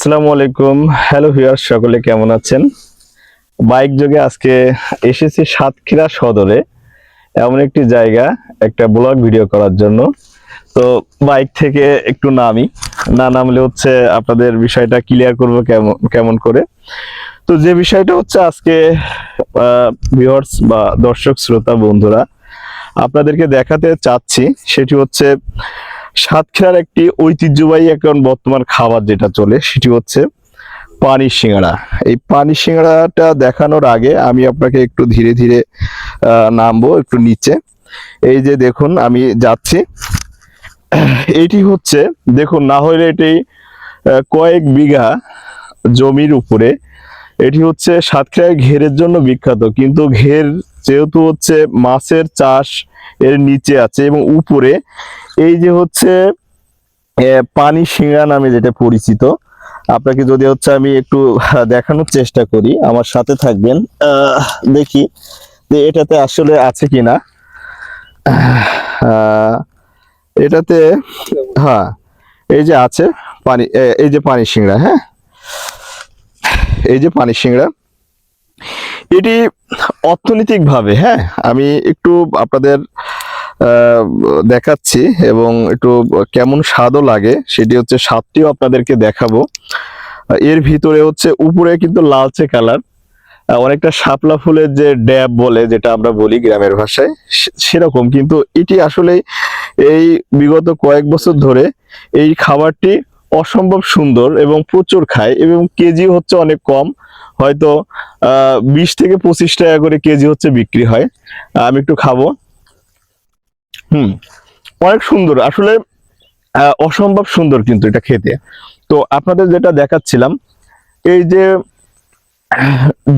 আসসালামু আলাইকুম। Hello viewers সকলে কেমন আছেন? বাইক যোগে আজকে এসেছি সাতক্ষীরা সদরে। এমন একটি জায়গা, একটা ব্লগ ভিডিও করার জন্য। তো বাইক থেকে একটু নামি। না নামলে হচ্ছে আপনাদের বিষয়টা ক্লিয়ার করব কেমন কেমন করে। তো যে বিষয়টা হচ্ছে আজকে ভিউয়ার্স বা দর্শক, শ্রোতা, বন্ধুরা, আপনাদেরকে দেখাতে চাচ্ছি, সেটি হচ্ছে সাতক্ষীরার একটি ঐতিহ্যবাহী এখন বর্তমান খাবার যেটা চলে, সেটি হচ্ছে পানি সিঙ্গাড়া। এই পানি সিঙ্গাড়াটা দেখানোর আগে আমি আপনাকে একটু ধীরে ধীরে নামবো একটু নিচে। এই যে দেখুন, আমি যাচ্ছি। এটি হচ্ছে, দেখুন, না হলে এটি কয়েক বিঘা জমির উপরে। এটি হচ্ছে সাতক্ষীরায় ঘেরের জন্য বিখ্যাত, কিন্তু ঘের যেহেতু হচ্ছে মাছের চাষ এর নিচে আছে এবং উপরে এই যে হচ্ছে পানি সিঙ্গা নামে যেটা পরিচিত, আপনাকে যদি হচ্ছে আমি একটু দেখানোর চেষ্টা করি, আমার সাথে থাকবেন দেখি, যে এটাতে আসলে আছে কিনা। এটাতে হ্যাঁ এই যে আছে, পানি এই যে পানি সিংড়া হ্যাঁ? এই যে পানি সিংড়া এটি অর্থনৈতিকভাবে হ্যাঁ? আমি একটু আপনাদের দেখাচ্ছি এবং একটু কেমন স্বাদও লাগে, সেটি হচ্ছে স্বাদটিও আপনাদেরকে দেখাবো। এর ভিতরে হচ্ছে উপরে কিন্তু লালচে কালার। অনেকটা শাপলা ফুলের যে ড্যাব বলে, যেটা আমরা বলি গ্রামের ভাষায় সেরকম। কিন্তু এটি আসলে এই বিগত কয়েক বছর ধরে এই খাবারটি অসম্ভব সুন্দর এবং প্রচুর খায়, এবং কেজি হচ্ছে অনেক কম। হয়তো বিশ থেকে পঁচিশ টাকা করে কেজি হচ্ছে বিক্রি হয়। আমি একটু খাব। হুম। অনেক সুন্দর। আসলে অসম্ভব সুন্দর কিন্তু এটা খেতে। তো আপনাদের যেটা দেখাচ্ছিলাম এই যে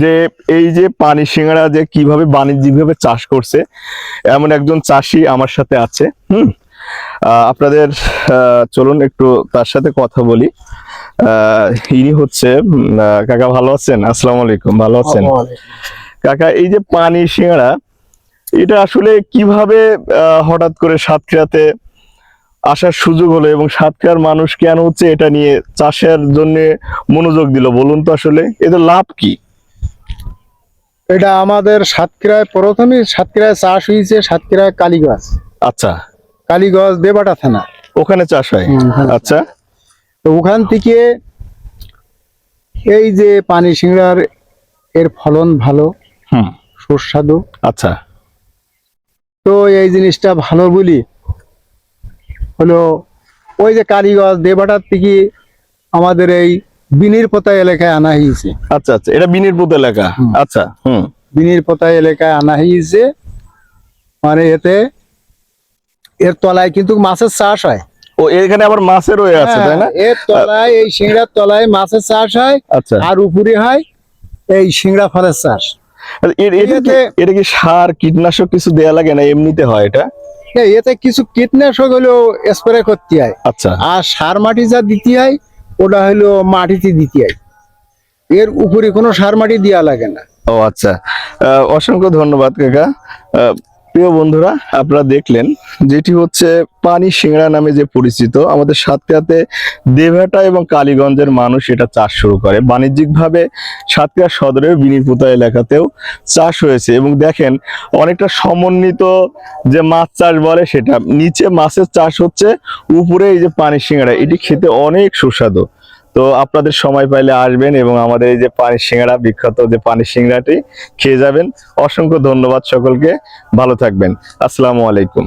যে এই যে পানি সিঙ্গাড়া যে কীভাবে বাণিজ্যিকভাবে চাষ করছে এমন একজন চাষি আমার সাথে আছে হুম। আহ, আপনাদের আহ, চলুন একটু তার সাথে কথা বলি। আহ, ইনি হচ্ছে কাকা ভালো আছেন? আসসালামু আলাইকুম ভালো আছেন? কাকা এই যে পানি সিঙ্গাড়া এটা আসলে কীভাবে হঠাৎ করে সাতক্ষীরাতে আসার সুযোগ হলো এবং সাতক্ষীরার মানুষ কেন হচ্ছে এটা নিয়ে চাষের জন্য মনোযোগ দিল বলুন তো আসলে। এদের লাভ কি? এটা আমাদের সাতক্ষীরায় প্রথমে সাতক্ষীরায় চাষ হয়েছে সাতক্ষীরায় কালীগঞ্জ। আচ্ছা। কালীগঞ্জ দেবাটা থানা। ওখানে চাষ হয়? আচ্ছা। তো ওখান থেকে এই যে পানি সিংড়ার এর ফলন ভালো হুম। সুস্বাদু। আচ্ছা। তো এই জিনিসটা ভালো বলি। হলো ওই যে কালীগঞ্জ দেবাটার থেকে আমাদের এই বিনির পোতা এলাকায় আনা হয়েছে। আচ্ছা আচ্ছা এটা বিনিরপুত এলাকা? আচ্ছা হুম। বিনির পোতা এলাকায় আনা হয়েছে। মানে এতে এর তলায় কিন্তু মাছের চাষ হয়। ও এখানে আবার মাছের রয়ে আছে তাই না? হ্যাঁ, এর তলায় এই সিংড়ার তলায় মাছের চাষ হয়। আচ্ছা। আর উপরে হয় এই সিংড়া ফলের চাষ। এটা কি সার কীটনাশক কিছু দেয়া লাগে না? এমনিতে হয় এটা? এই এতে কিছু কীটনাশক হলো স্প্রে করতে হয়। আচ্ছা। আর সার মাটি যা দিতে হয় ওটা হলো মাটিতে দিতে হয়। এর উপরে কোনো সার মাটি দেওয়া লাগে না। ও আচ্ছা। আহ, অসংখ্য ধন্যবাদ কাকা। আহ, প্রিয় বন্ধুরা, আপনারা দেখলেন যেটি হচ্ছে পানি সিংড়া নামে যে পরিচিত, আমাদের সাতক্ষীরাতে দেভাটা এবং কালীগঞ্জের মানুষ এটা চাষ শুরু করে। বাণিজ্যিকভাবে সাতক্ষীরা সদরের বিনিপুতা এলাকাতেও চাষ হয়েছে এবং দেখেন অনেকটা সমন্বিত যে মাছ চাষ বলে সেটা। নিচে মাছের চাষ হচ্ছে, উপরে এই যে পানি সিংড়া, এটি খেতে অনেক সুস্বাদু। তো আপনাদের সময় পাইলে আসবেন এবং আমাদের এই যে পানি সিঙ্গারা বিখ্যাত যে পানি সিঙ্গারাটি খেয়ে যাবেন। অসংখ্য ধন্যবাদ সকলকে। ভালো থাকবেন। আসসালামু আলাইকুম।